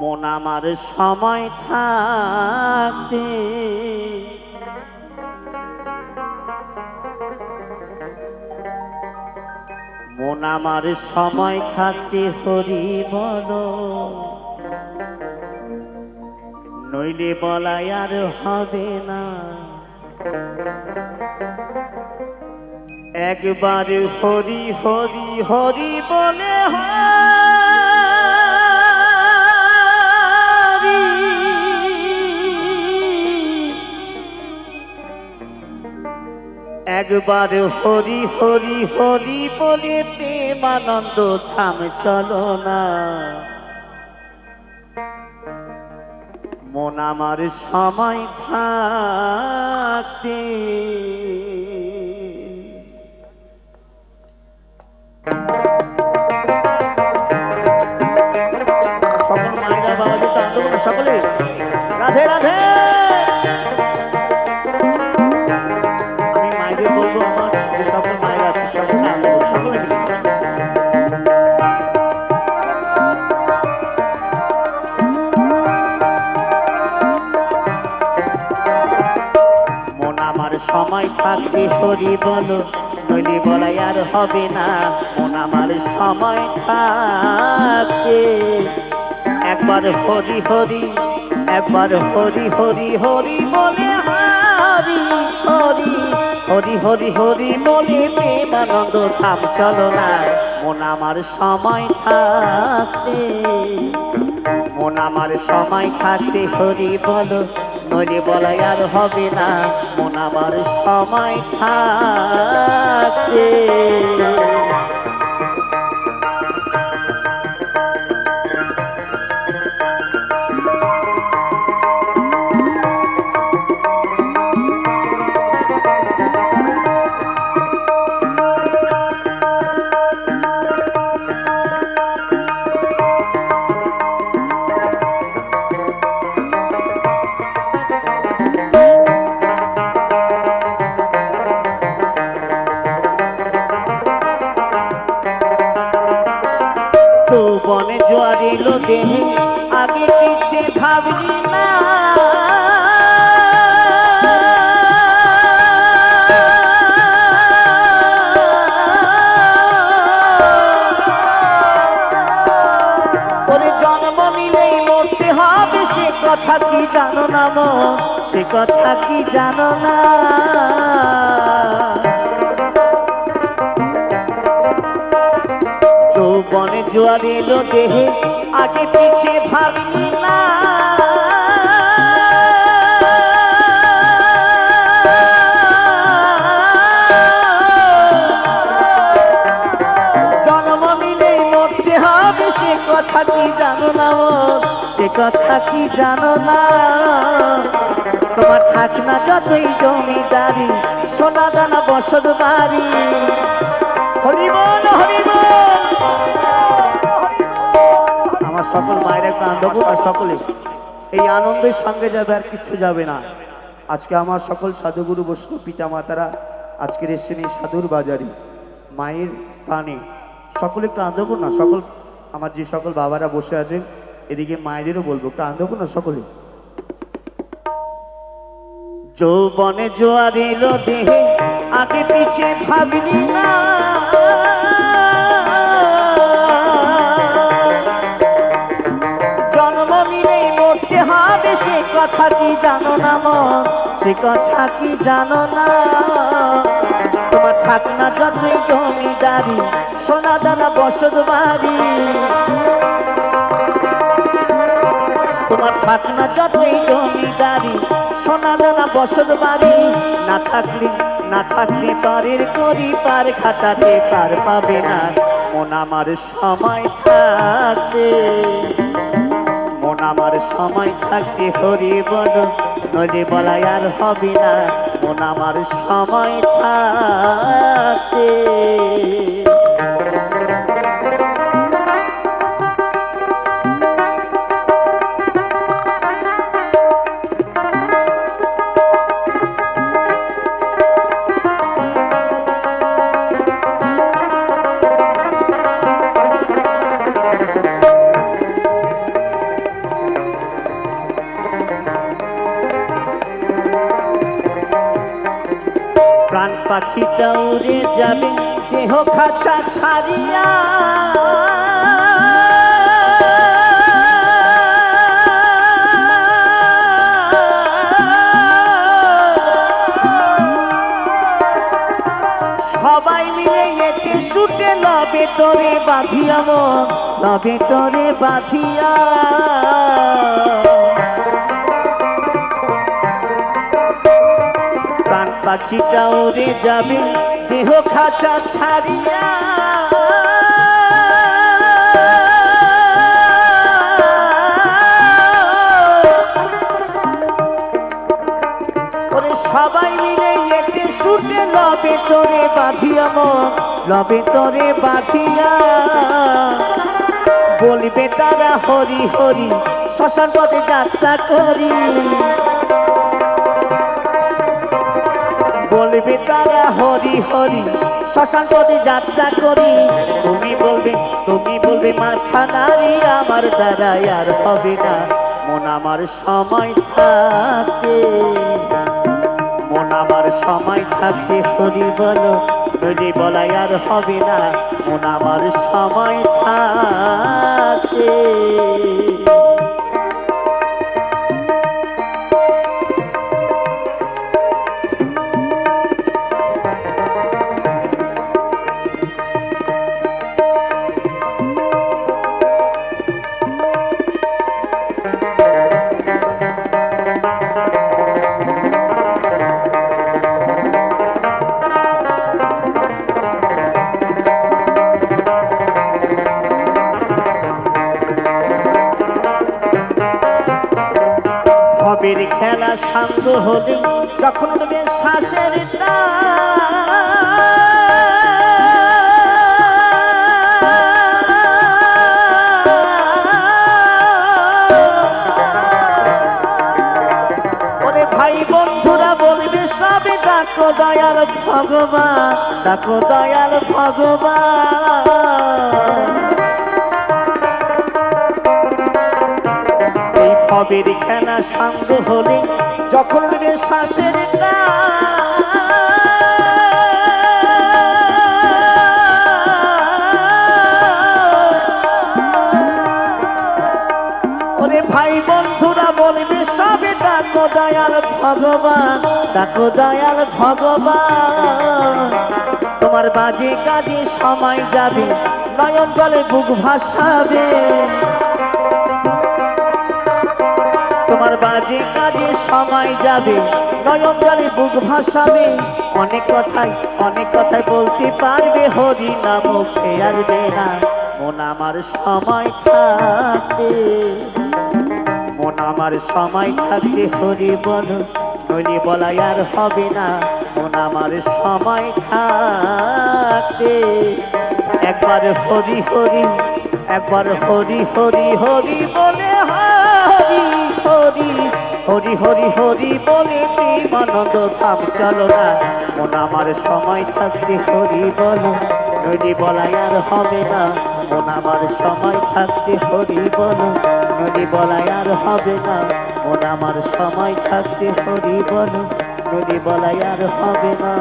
মন আমার সময় থাকতে মন আমার সময় থাকতে হরি বল। নইলে বলাই আর হবে না। একবার হরি হরি হরি বলে হরি একবার হরি হরি হরি বলে প্রেমানন্দ থাম চলো না। মন আমার সময় থাকতে নইলে আর হবে না। মন আমার সময় থাকবে একবার হরি হরি, একবার হরি হরি হরি বলে হরি হরি হরি হরি হরি বলে প্রেমানন্দ থাম চলো না মন আমার সময় থাকতে মন আমার সময় থাকতে হরি বলো। নইলে বলাই আর হবে না। মন আমার সময় থাকতে ভাবলি না। কথা কি জানো না মো? সে কথা কি জানো না? যৌবনে জোয়ার এলো দেহে, আগে পিছে ভাবি কথা কি জানো না সে কথা কি জানো না? তোমার থাক না যতই জমিদারি, সোনা দানা বসত বাড়ি। আমার সকল মায়ের একটা আনন্দ আর সকলে, এই আনন্দের সঙ্গে যাবে আর কিচ্ছু যাবে না। আজকে আমার সকল সাধুগুরু, বৈষ্ণব পিতা মাতারা আজকের এসছেন এই সাধুর বাজারে, মায়ের স্থানে। সকলে একটু আনন্দ না, সকল আমার যে সকল বাবারা বসে আছেন, এদিকে মায়েদেরও বলব একটু আনন্দ না সকলে। যৌবনে জোয়ার এলো দেহে, আগে পিছে ভাবলি না জন্ম নিলেই মরতে হবে, সে কথা কি জানো না মন সে কথা কি জানো না? তোমার থাক না যতই জমিদারি, সোনা দানা বসত বাড়ি। তোমার থাক না যতই জমিদারি, সোনা দানা বসত বাড়ি। না থাকলে না থাকলে পারের করি পার খাটাতে পার পাবে না। মন আমার সময় থাকতে সময় থাকতে হরি বল নদী বলাই আর হবে না মন আমার সময় থাকতে। পাখিটা উড়ে যাবে, দেহ খাঁচা ছাড়িয়া। সবাই মিলে এতে শুটে লবে তোরে বাঁধিয়া মন, লবে তোরে বাঁধিয়া। পাখিটা উড়ে যাবে, দেহ খাঁচা ছাড়িয়া। সবাই মিলে লবে তোরে বাঁধিয়া মন, লবে তোরে বাঁধিয়া। বলবে তারা হরি হরি, শ্মশান পথে যাত্রা করি। তারা হরি হরি, শ্মশান যাত্রা করি। তুমি বলবে তুমি বলবে, মাথা নারী আমার দ্বারা আর হবে না। মন আমার সময় থাকে। মন আমার সময় থাকতে হরি বলো হরি বলাই আর হবে না। মন আমার সময় হবের খেলা সাঙ্গ হলে যখন উঠবে শ্বাসের ভাই বন্ধুরা বলবে দয়াল ভগবান, ডাকো দয়াল ভগবান। ভবের খেলা সাঙ্গ হলে যখন উঠবে শ্বাসের ভাই বন্ধুরা, বলবে সবে ডাকো দয়াল ভগবান, ডাকো দয়াল ভগবান। তোমার বাজে কাজে সময় যাবে, নয়ন জলে বুক ভাসাবে। বাজে কাজে সময় যাবে। নয়ন জলে বুক ভাসাবে। অনেক কথাই অনেক কথাই বলতে পারবে হরি না মুখে আসবে না মন আমার সময় থাকে। মন আমার সময় থাকতে হরি বল। নইলে বলাই আর হবে না। মন আমার সময় থাকতে একবার হরি হরি, একবার হরি হরি হরি বলে হরি হরি। হরি হরি হরি বলে প্রেমানন্দ থাম চলো না মন আমার সময় থাকতে হরি বলো নদী বলাই আর হবে না। মন আমার সময় থাকতে হরি বলো নদী বলাই আর হবে না। মন আমার সময় থাকতে হরি বলো নদী বলাই আর হবে না।